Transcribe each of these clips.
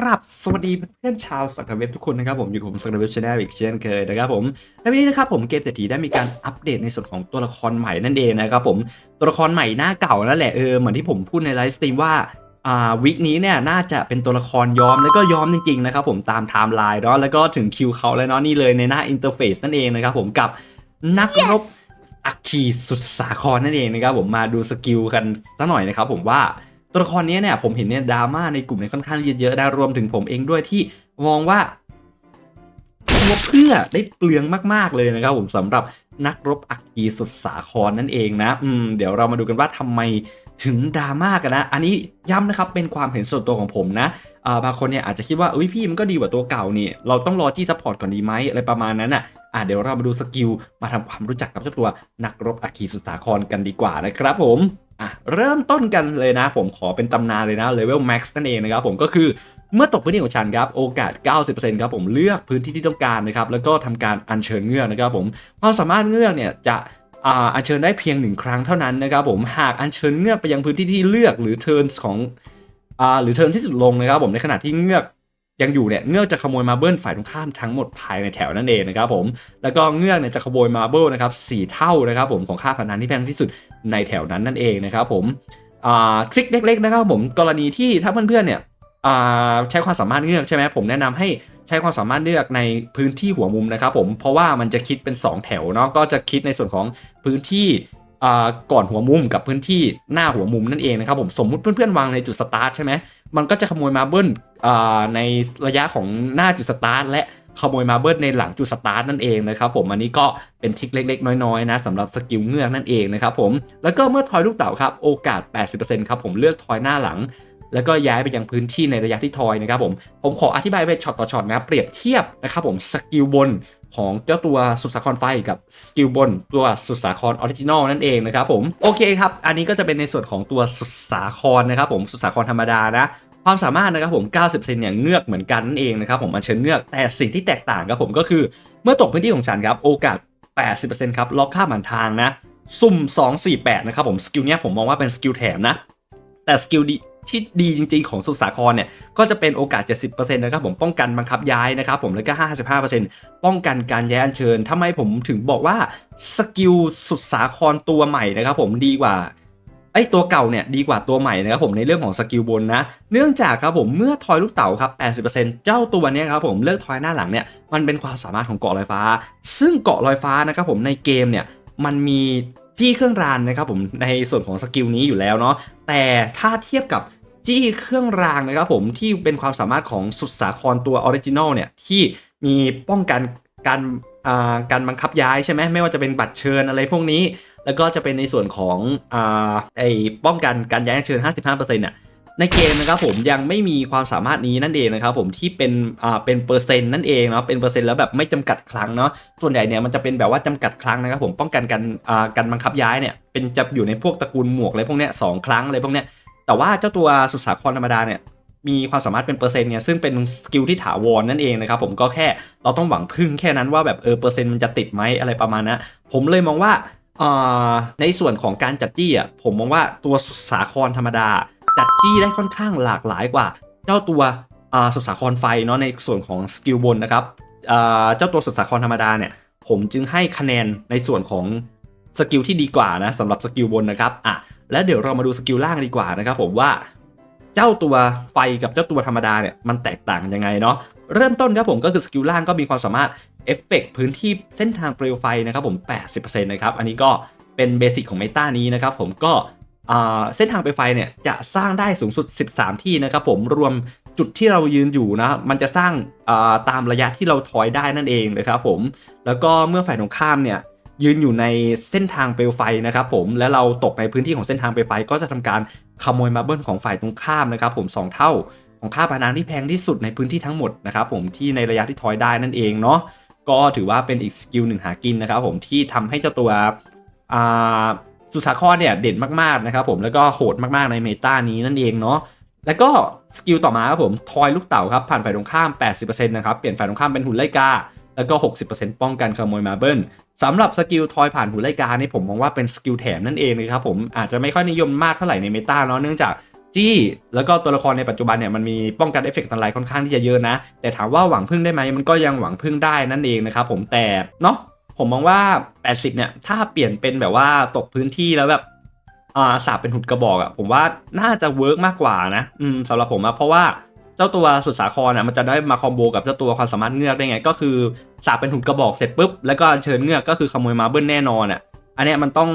ครับ สวัสดีเพื่อนๆชาวสักเว็บทุกคนนะครับผมอยู่กับผมสักเว็บชาแนลอีกเช่นเคยนะครับผมในวันนี้นะครับผมเกมเศรษฐีได้มีการอัปเดตในส่วนของตัวละครใหม่นั่นเองนะครับผมตัวละครใหม่หน้าเก่านั่นแหละเออเหมือนที่ผมพูดในไลฟ์สตรีมว่าอ่าวิกนี้เนี่ยน่าจะเป็นตัวละครย้อมแล้วก็ย้อมจริงๆนะครับผมตามไทม์ไลน์เนาะแล้วก็ถึงคิวเขาแล้วเนาะนี่เลยในหน้าอินเทอร์เฟซนั่นเองนะครับผมกับนักรบอัคคีสุดสาครนั่นเองนะครับผมมาดูสกิลกันสักหน่อยนะครับผมว่า ตัวละครนี้เนี่ยผมเห็นเนี่ยดราม่าในกลุ่มเนี่ยค่อนข้างเยอะๆได้รวมถึงผมเองด้วยที่มองว่าตัวเพื่อได้เปลืองมากๆเลยนะครับผมสำหรับนักรบอัคคีสุดสาครนั่นเองนะ อืมเดี๋ยวเรามาดูกันว่าทำไมถึงดราม่ากันนะ อันนี้ย้ำนะครับ เป็นความเห็นส่วนตัวของผมนะบางคนเนี่ยอาจจะคิดว่าเอ้ยพี่มันก็ดีกว่าตัวเก่านี่ เราต้องรอจี้ซัพพอร์ตก่อนดีไหมอะไรประมาณนั้นอะอะเดี๋ยวเรามาดูสกิลมาทำความรู้จักกับเจ้าตัวนักรบอัคคีสุสาครกันดีกว่านะครับผม อะเริ่มต้นกันเลยนะ ผมขอเป็นตำนานเลยนะเลเวลแม็กซ์นั่นเองนะครับผมก็คือเมื่อตกพื้นที่ของฉันครับโอกาส 90%ครับผมเลือกพื้นที่ที่ต้องการนะครับแล้วก็ทำการอัญเชิญเงือกนะครับผมความสามารถเงือกเนี่ยจะอัญเชิญได้เพียงหนึ่งครั้งเท่านั้นนะครับผมหากอัญเชิญเงือกไปยังพื้นที่ที่เลือกหรือเทิร์นของอหรือเทิร์นที่สุดลงนะครับผมในขณะที่เงือก ยังอยู่เนี่ยเงือกจะขโมยมาเบิลฝ่ายตรงข้ามทั้งหมดภายในแถวนั่นเองนะครับผมแล้วก็เงือกเนี่ยจะขโมยมาเบิลนะครับสี่เท่านะครับผมของค่าพนันที่แพงที่สุดในแถวนั้นนั่นเองนะครับผมทริคเล็กๆนะครับผมกรณีที่ถ้าเพื่อนๆเนี่ยใช้ความสามารถเงือกใช่ไหมผมแนะนำให้ใช้ความสามารถเลือกในพื้นที่หัวมุมนะครับผมเพราะว่ามันจะคิดเป็น 2 แถวเนาะก็จะคิดในส่วนของพื้นที่ก่อนหัวมุมกับพื้นที่หน้าหัวมุมนั่นเองนะครับผมสมมุติเพื่อนๆวางในจุดสตาร์ทใช่ไหมมันก็จะขโมยมาเบิล ในระยะของหน้าจุดสตาร์ทและขโมยมาเบิลในหลังจุดสตาร์ทนั่นเองนะครับผมอันนี้ก็เป็นทิคเล็กๆ น้อยๆนะสำหรับสกิลเงือกนั่นเองนะครับผมแล้วก็เมื่อทอยลูกเต๋าครับโอกาส 80%ครับผมเลือกทอยหน้าหลัง แล้วก็ย้ายไปยังพื้นที่ในระยะที่ทอยนะครับผมผมขออธิบายไปช็อตต่อช็อตนะเปรียบเทียบนะครับผมสกิลบนของเจ้าตัวสุดสาครไฟกับสกิลบนตัวสุดสาครออริจินอลนั่นเองนะครับผมโอเคครับ อันนี้ก็จะเป็นในส่วนของตัวสุดสาครนะครับผมสุดสาครธรรมดานะ ความสามารถนะครับผม 90%เนี่ยเงือกเหมือนกันนั่นเองนะครับผมอัญเชิญเงือกแต่สิ่งที่แตกต่างครับผมก็คือเมื่อตกพื้นที่ของฉันครับโอกาส 80%ครับล็อกค่าผ่านทางนะสุ่ม 248 นะครับผมสกิลเนี้ยผมมองว่าเป็นสกิลแถมนะ แต่สกิลดีที่ดีจริง ๆ ของสุสาครเนี่ยก็จะเป็นโอกาส 70%นะครับผมป้องกันบังคับย้ายนะครับผมแล้วก็ 55%ป้องกันการย้ายอัญเชิญทำไมผมถึงบอกว่าสกิลสุดสาครตัวใหม่นะครับผมดีกว่า ไอ้ตัวเก่าเนี่ยดีกว่าตัวใหม่นะครับผมในเรื่องของสกิลบนนะ เนื่องจากครับผมเมื่อทอยลูกเต๋าครับ 80%เจ้าตัวนี้ครับผมเลือกทอยหน้าหลังเนี่ยมันเป็นความสามารถของเกาะลอยฟ้า ซึ่งเกาะลอยฟ้านะครับผมในเกมเนี่ยมันมีจี้เครื่องรานนะครับผมในส่วนของสกิลนี้อยู่แล้วเนาะแต่ถ้าเทียบกับจี้เครื่องรางนะครับผมที่เป็นความสามารถของสุดสาครตัวออริจินอลเนี่ยที่มีป้องกันการอ่าการบังคับย้ายใช่ไหมไม่ว่าจะเป็นบัตรเชิญอะไรพวกนี้ แล้วก็จะเป็นในส่วนของอ่าไอ้ป้องกันการย้ายเชิญ 55%น่ะในเกมนะครับผมยังไม่มีความสามารถนี้นั่นเองนะครับผมที่เป็นอ่าเป็นเปอร์เซ็นต์นั่นเองเนาะเป็นเปอร์เซ็นต์แล้วแบบไม่จำกัดครั้งเนาะส่วนใหญ่เนี่ยมันจะเป็นแบบว่าจำกัดครั้งนะครับผมป้องกันการอ่าการบังคับย้ายเนี่ยเป็นจะอยู่ในพวกตระกูลหมวกอะไรพวกเนี้ยสองครั้งอะไรพวกเนี้ยแต่ว่าเจ้าตัวสุดสาครธรรมดาเนี่ยมีความสามารถเป็นเปอร์เซ็นต์เนี่ยซึ่งเป็นสกิลที่ถาวรนั่นเองนะครับผมก็แค่เราต้องหวังพึ่งแค่นั้นว่าแบบเออเปอร์เซ็นต์มันจะติดไหมอะไรประมาณนั้นผมเลยมองว่า ในส่วนของการจัดจี้อะผมมองว่าตัวสุสาครธรรมดา จัดจี้ได้ค่อนข้างหลากหลายกว่า เจ้าตัวสุสาครไฟเนาะในส่วนของสกิลบนนะครับเจ้าตัวสุสาครธรรมดาเนี่ยผมจึงให้คะแนนในส่วนของสกิลที่ดีกว่านะสำหรับสกิลบนนะครับอะแล้วเดี๋ยวเรามาดูสกิลล่างดีกว่านะครับผมว่าเจ้าตัวไฟกับเจ้าตัวธรรมดาเนี่ยมันแตกต่างยังไงเนาะเริ่มต้นครับผมก็คือสกิลล่างก็มีความสามารถเอฟเฟกพื้นที่เส้นทางเปลวไฟนะครับผม 80%นะครับ อันนี้ก็เป็นเบสิกของเมตานี้นะครับผมก็เส้นทางเปลวไฟเนี่ยจะสร้างได้สูงสุด 13 ที่นะครับผมรวมจุดที่เรายืนอยู่นะมันจะสร้างาตามระยะที่เราถอยได้นั่นเองนะครับผมแล้วก็เมื่อฝ่ายตรงข้ามเนี่ยยืนอยู่ในเส้นทางเปลวไฟนะครับผมและเราตกในพื้นที่ของเส้นทางเปลวไฟ ก็จะทำการขโมยมาเบิลของฝ่ายตรงข้ามนะครับผมสองเท่าของค่าพนันที่แพงที่สุดในพื้นที่ทั้งหมดนะครับผมที่ในระยะที่ทอยได้นั่นเองเนาะ ก็ถือว่าเป็นอีกสกิลหนึ่งหากินนะครับผมที่ทำให้เจ้าตัวสุสาครเนี่ยเด่นมากๆนะครับผมแล้วก็โหดมากๆในเมตานี้นั่นเองเนาะแล้วก็สกิลต่อมาครับผมทอยลูกเต่าครับผ่านฝ่ายตรงข้าม 80%นะครับเปลี่ยนฝ่ายตรงข้ามเป็นหุ่นไล่กาแล้วก็ 60%ป้องกันขโมยมาเบิลสำหรับสกิลทอยผ่านหูไลกานี่ผมมองว่าเป็นสกิลแถมนั่นเองเลยครับผมอาจจะไม่ค่อยนิยมมากเท่าไหร่ในเมตาเนาะเนื่องจาก จี้แล้วก็ตัวละครในปัจจุบันเนี่ยมันมีป้องกันเอฟเฟกต์อะไรค่อนข้างที่จะเยอะนะ แต่ถามว่าหวังพึ่งได้ไหมมันก็ยังหวังพึ่งได้นั่นเองนะครับผมแต่เนาะผมมองว่า 80 เนี่ย ถ้าเปลี่ยนเป็นแบบว่าตกพื้นที่แล้วแบบอ่าสาบเป็นหุ่นกระบอกอะ่ะผมว่าน่าจะเวิร์กมากกว่านะอืมสำหรับผมอะเพราะว่าเจ้าตัวสุดสาครอะมันจะได้มาคอมโบกับเจ้าตัวความสามารถเงือกได้ไง ก็คือสาบเป็นหุ่นกระบอกเสร็จปุ๊บแล้วก็เชิญเงือกก็คือขโมยมาเบิ้ลแน่นอนอะอันเนี้ยมันต้อง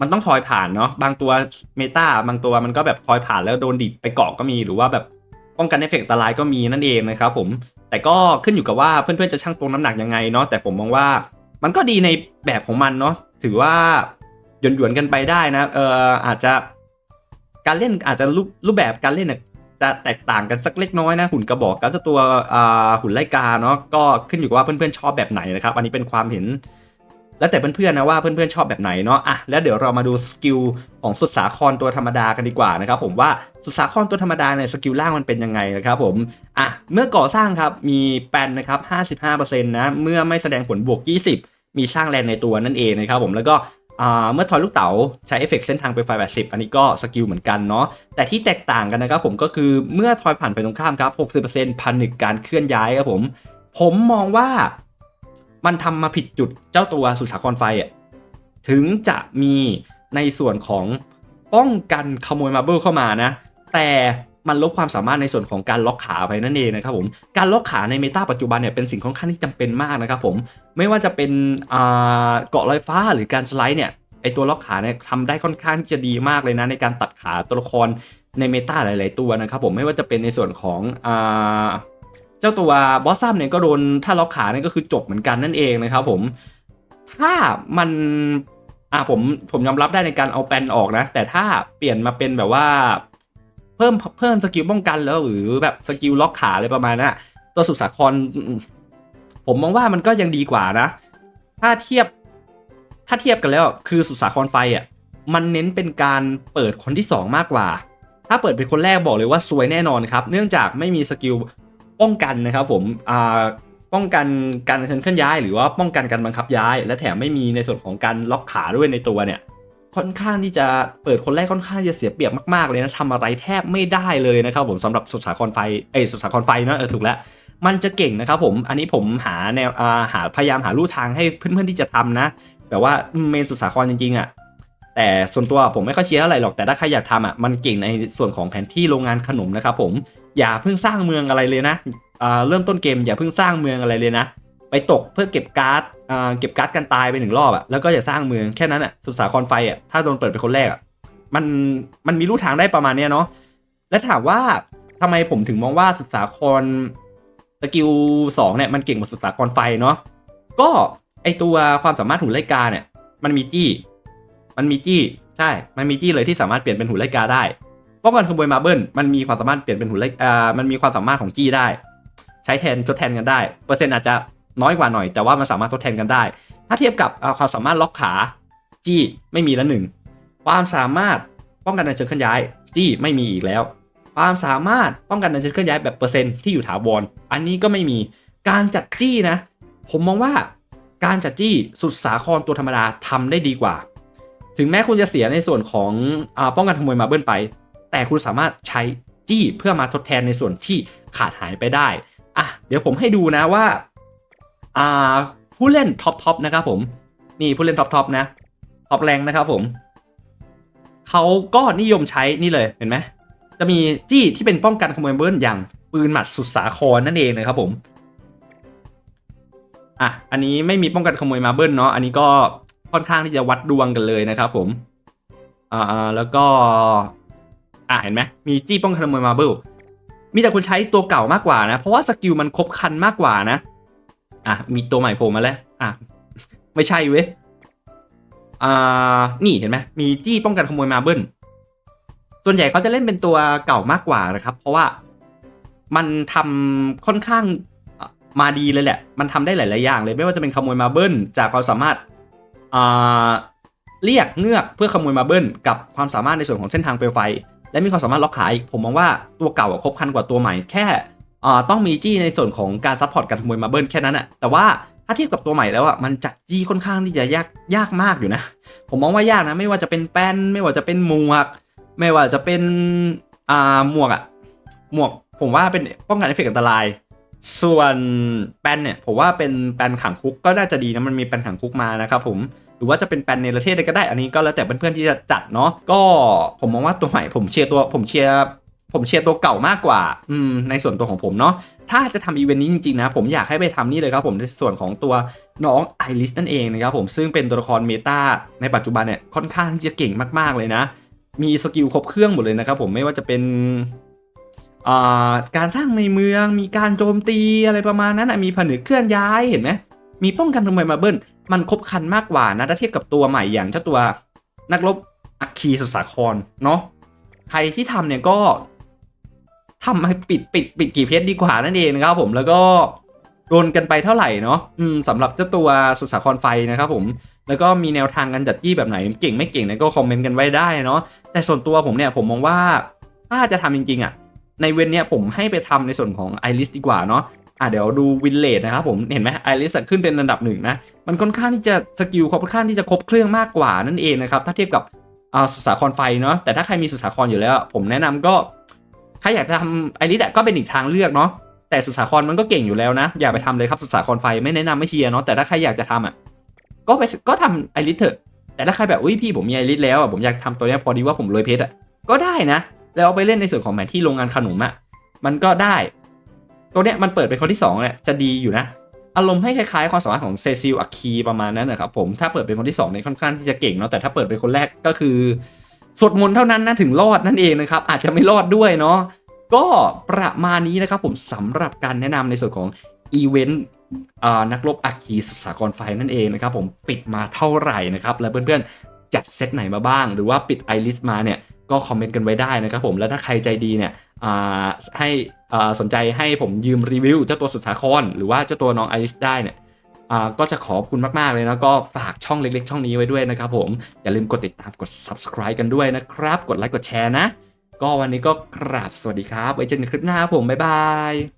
มันต้องทอยผ่านเนาะบางตัวเมตาบางตัวมันก็แบบทอยผ่านแล้วโดนดิดไปเกาะก็มีหรือว่าแบบป้องกันเอฟเฟกต์อันตรายก็มีนั่นเองนะครับผมแต่ก็ขึ้นอยู่กับว่าเพื่อนๆจะชั่งตวงน้ำหนักยังไงเนาะแต่ผมมองว่ามันก็ดีในแบบของมันเนาะถือว่าหยวนหยวนๆกันไปได้นะเอออาจจะการเล่นอาจจะรูปรูปแบบการเล่นจะแตกต่างกันสักเล็กน้อยนะหุ่นกระบอกกับตัวหุ่นไล่กาเนาะก็ขึ้นอยู่กับว่าเพื่อนๆชอบแบบไหนนะครับ อันนี้เป็นความเห็น แล้วแต่เพื่อนๆนะว่าเพื่อนๆชอบแบบไหนเนาะอะแล้วเดี๋ยวเรามาดูสกิลของสุดสาครตัวธรรมดากันดีกว่านะครับผมว่าสุดสาครตัวธรรมดาเนี่ยสกิลล่างมันเป็นยังไงนะครับผมอะเมื่อก่อสร้างครับมีแปนนะครับ55%นะเมื่อไม่แสดงผลบวก 20 มีสร้างแรงในตัวนั่นเองนะครับผมแล้วก็อ่าเมื่อทอยลูกเต๋าใช้เอฟเฟกต์เส้นทางไปไฟ80 อันนี้ก็สกิลเหมือนกันเนาะแต่ที่แตกต่างกันนะครับผมก็คือเมื่อทอยผ่านไปตรงข้ามครับ 60%พันหนึ่งการเคลื่อนย้ายครับผม ผมมองว่า มันทำมาผิดจุดเจ้าตัวสุสาครไฟอะถึงจะมีในส่วนของป้องกันขโมยมาเบิลเข้ามานะ แต่มันลดความสามารถในส่วนของการล็อกขาไปนั่นเองนะครับผมการล็อกขาในเมตาปัจจุบันเนี่ยเป็นสิ่งค่อนข้างที่จำเป็นมากนะครับผมไม่ว่าจะเป็นเกาะลอยฟ้าหรือการสไลด์เนี่ยไอตัวล็อกขาเนี่ยทำได้ค่อนข้างจะดีมากเลยนะในการตัดขาตัวละครในเมตาหลาย ๆ ตัวนะครับผมไม่ว่าจะเป็นในส่วนของอ่า เจ้าตัวบอสซัมเนี่ยก็โดนถ้าล็อกขาเนี่ยก็คือจบเหมือนกันนั่นเองนะครับผม ถ้ามันอ่าผมผมยอมรับได้ในการเอาแปนออกนะ แต่ถ้าเปลี่ยนมาเป็นแบบว่า เพิ่มเพิ่มสกิลป้องกันแล้วหรือแบบสกิลล็อกขาอะไรประมาณนั้นตัวสุสาคร ผมมองว่ามันก็ยังดีกว่านะ ถ้าเทียบถ้าเทียบกันแล้วคือสุสาครไฟอะมันเน้นเป็นการเปิดคนที่สองมากกว่า ถ้าเปิดเป็นคนแรกบอกเลยว่าซวยแน่นอนครับ เนื่องจากไม่มีสกิล ป้องกันนะครับผมอ่าป้องกันการเคลื่อนย้าย หรือว่าป้องกันการบังคับย้าย และแถมไม่มีในส่วนของการล็อกขาด้วยในตัวเนี่ยค่อนข้างที่จะเปิดคนแรกค่อนข้างจะเสียเปรียบมากๆเลยนะทำอะไรแทบไม่ได้เลยนะครับผมสำหรับสุดสาครไฟเอยสุดสาครไฟเนะเออถูกแล้วมันจะเก่งนะครับผมอันนี้ผมหาแนวอ่าหาพยายามหาลู่ทางให้เพื่อนๆที่จะทำนะแบบว่าเมนสุดสาครจริงๆอะแต่ส่วนตัวผมไม่ค่อยเชียร์เท่าไหร่หรอกแต่ถ้าใครอยากทำอะมันเก่งในส่วนของแผนที่โรงงานขนมนะครับผม อย่าเพิ่งสร้างเมืองอะไรเลยนะเริ่มต้นเกมอย่าเพิ่งสร้างเมืองอะไรเลยนะ ไปตกเพื่อเก็บการ์ดเก็บการ์ดกันตายไปหนึ่งรอบอะแล้วก็อย่าสร้างเมืองแค่นั้นอะสุสาครไฟอะถ้าโดนเปิดเป็นคนแรกอะมันมันมีรูทางได้ประมาณเนี้ยเนาะและถามว่าทำไมผมถึงมองว่าสุสาครสกิลสองเนี่ยมันเก่งกว่าสุสาครไฟเนาะก็ไอตัวความสามารถหุ่นไล่กาเนี่ย มันมีจี้ มันมีจี้ใช่ มันมีจี้เลยที่สามารถเปลี่ยนเป็นหุ่นไล่กาได้ ป้องกันขโมยมาเบิลมันมีความสามารถเปลี่ยนเป็นหุ่นไล่อ่ามันมีความสามารถของจี้ได้ ใช้แทนทดแทนกันได้ เปอร์เซ็นต์อาจจะน้อยกว่าหน่อย แต่ว่ามันสามารถทดแทนกันได้ ถ้าเทียบกับความสามารถล็อกขาจี้ไม่มีละหนึ่งความสามารถป้องกันการเชิญเคลื่อนย้าย จี้ไม่มีอีกแล้ว ความสามารถป้องกันการเชิญเคลื่อนย้ายแบบเปอร์เซ็นต์ที่อยู่ถาวรอันนี้ก็ไม่มีการจัดจี้นะ ผมมองว่าการจัดจี้สุดสาครตัวธรรมดาทำได้ดีกว่า ถึงแม้คุณจะเสียในส่วนของอป้องกันขโมยมาเบิ้ลไป แต่คุณสามารถใช้จี้เพื่อมาทดแทนในส่วนที่ขาดหายไปได้อะเดี๋ยวผมให้ดูนะว่าอ่าผู้เล่นท็อปทอปนะครับผมนี่ผู้เล่นท็อปทอปนะท็อปแรงนะครับผมเขาก็นิยมใช้นี่เลยเห็นไหมจะมีจี้ที่เป็นป้องกันขโมยเบิลอย่างปืนหมัดสุดสาครนั่นเองนะครับผมอะอันนี้ไม่มีป้องกันขโมยมาเบิลเนาะอันนี้ก็ค่อนข้างที่จะวัดดวงกันเลยนะครับผมอ่าแล้วก็ อะเห็นไหมมีจี้ป้องกันขโมยมาเบิลมีแต่คนใช้ตัวเก่ามากกว่านะ เพราะว่าสกิลมันครบครันมากกว่านะ อะมีตัวใหม่โผล่มาแล้ว อะไม่ใช่เว้ยอ่านี่เห็นไหมมีจี้ป้องกันขโมยมาเบิลส่วนใหญ่เขาจะเล่นเป็นตัวเก่ามากกว่านะครับ เพราะว่ามันทำค่อนข้างมาดีเลยแหละ มันทำได้หลาย ๆ อย่างเลยไม่ว่าจะเป็นขโมยมาเบิลจากความสามารถอ่าเรียกเงือกเพื่อขโมยมาเบิลกับความสามารถในส่วนของเส้นทางเปลวไฟ และมีความสามารถล็อกขาอีกผมมองว่าตัวเก่าครบคันกว่าตัวใหม่แค่ต้องมีจี้ในส่วนของการซัพพอร์ตการขโมยมาเบิลแค่นั้นอะแต่ว่าถ้าเทียบกับตัวใหม่แล้วอะมันจัดจี้ค่อนข้างที่จะยากยากมากอยู่นะ ผมมองว่ายากนะ ไม่ว่าจะเป็นแป้น ไม่ว่าจะเป็นหมวก ไม่ว่าจะเป็นอ่าหมวกอะหมวกผมว่าเป็นป้องกันเอฟเฟกต์อันตราย ส่วนแป้นเนี่ยผมว่าเป็นแป้นขังคุกก็น่าจะดีนะมันมีแป้นขังคุกมานะครับผม หรือว่าจะเป็นแปนในประเทศใดก็ได้ อันนี้ก็แล้วแต่เพื่อนๆที่จะจัดเนาะก็ผมมองว่าตัวใหม่ผมเชียร์ตัวผมเชียร์ผมเชียร์ตัวเก่ามากกว่า อืม ในส่วนตัวของผมเนาะ ถ้าจะทำอีเวนต์นี้จริงๆนะ ผมอยากให้ไปทำนี่เลยครับผม ในส่วนของตัวน้องไอริสนั่นเองนะครับผม ซึ่งเป็นตัวละครเมตาในปัจจุบันเนี่ย ค่อนข้างที่จะเก่งมากๆเลยนะ มีสกิลครบเครื่องหมดเลยนะครับผม ไม่ว่าจะเป็นอ่าการสร้างในเมือง มีการโจมตีอะไรประมาณนั้นนะมีผนึกเคลื่อนย้าย เห็นไหม มีป้องกันทำไมมาเบิ้ล มันครบคันมากกว่านะถ้าเทียบกับตัวใหม่อย่างเจ้าตัวนักรบอัคคีสุสาครเนาะใครที่ทำเนี่ยก็ทำให้ปิดปิดปิดกี่เพชรดีกว่านั่นเองนะครับผมแล้วก็โดนกันไปเท่าไหร่เนาะสำหรับเจ้าตัวสุสาครไฟนะครับผมแล้วก็มีแนวทางการจัดยี่แบบไหนเก่งไม่เก่งเนี่ยก็คอมเมนต์กันไว้ได้เนาะแต่ส่วนตัวผมเนี่ยผมมองว่าถ้าจะทำจริงๆอะในเวนเนี่ยผมให้ไปทำในส่วนของไอริสดีกว่าเนาะ อะเดี๋ยวดูวินเลดนะครับผมเห็นไหมไอริสขึ้นเป็นอันดับหนึ่งนะมันค่อนข้างที่จะสกิลค่อนข้างที่จะครบเครื่องมากกว่านั่นเองนะครับถ้าเทียบกับอ่าสุสาครไฟเนาะแต่ถ้าใครมีสุสาครอยู่แล้ว ผมแนะนำก็ใครอยากทำไอริสก็เป็นอีกทางเลือกเนาะแต่สุสาครมันก็เก่งอยู่แล้วนะ อย่าไปทำเลยครับสุสาครไฟไม่แนะนำไม่เชียร์เนาะแต่ถ้าใครอยากจะทำอะก็ไปก็ทำไอริสเถอะ แต่ถ้าใครแบบอุ้ยพี่ผมมีไอริสแล้วอะผมอยากทำตัวนี้พอดีว่าผมรวยเพชรอะก็ได้นะ แล้วเอาไปเล่นในส่วนของแผนที่โรงงานขนมอะมันก็ได้ ตัวเนี้ยมันเปิดเป็นคนที่2เนี่ยจะดีอยู่นะ อารมณ์ให้คล้ายๆความสามารถของเซซิลอัคคีประมาณนั้นนะครับผมถ้าเปิดเป็นคนที่2เนี่ยค่อนข้างที่จะเก่งเนาะแต่ถ้าเปิดเป็นคนแรกก็คือสวดมนต์เท่านั้นนะถึงรอดนั่นเองนะครับอาจจะไม่รอดด้วยเนาะก็ประมาณนี้นะครับผมสำหรับการแนะนำในส่วนของอีเวนต์นักรบอาคีสสากรไฟนั่นเองนะครับผมปิดมาเท่าไหร่นะครับแล้วเพื่อนๆจัดเซตไหนมาบ้าง หรือว่าปิดไอริสมาเนี่ย ก็คอมเมนต์กันไว้ได้นะครับผมแล้วถ้าใครใจดีเนี่ยให้สนใจให้ผมยืมรีวิวเจ้าตัวสุดสาครหรือว่าเจ้าตัวน้องไอริสได้เนี่ยก็จะขอบคุณมาก ๆ เลยนะก็ฝากช่องเล็ก ๆ ช่องนี้ไว้ด้วยนะครับผม อย่าลืมกดติดตามกด subscribe กันด้วยนะครับ กดไลค์กดแชร์นะ ก็วันนี้ก็กราบสวัสดีครับ ไว้เจอกันคลิปหน้าครับผม บ๊ายบาย